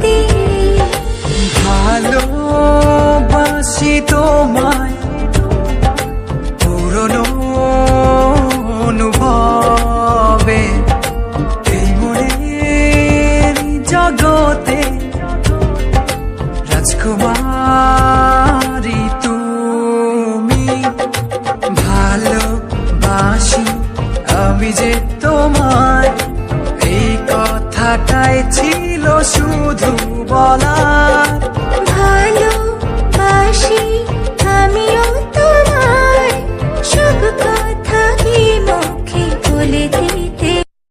প্রীতি ভালোবাসি তোমায়। পুরনো অনুভবে এই মনের জগতে। রাজকুমারী তুমি। ভালোবাসি আমি যে তোমায়। গলাটায় ছিল শুধু বলার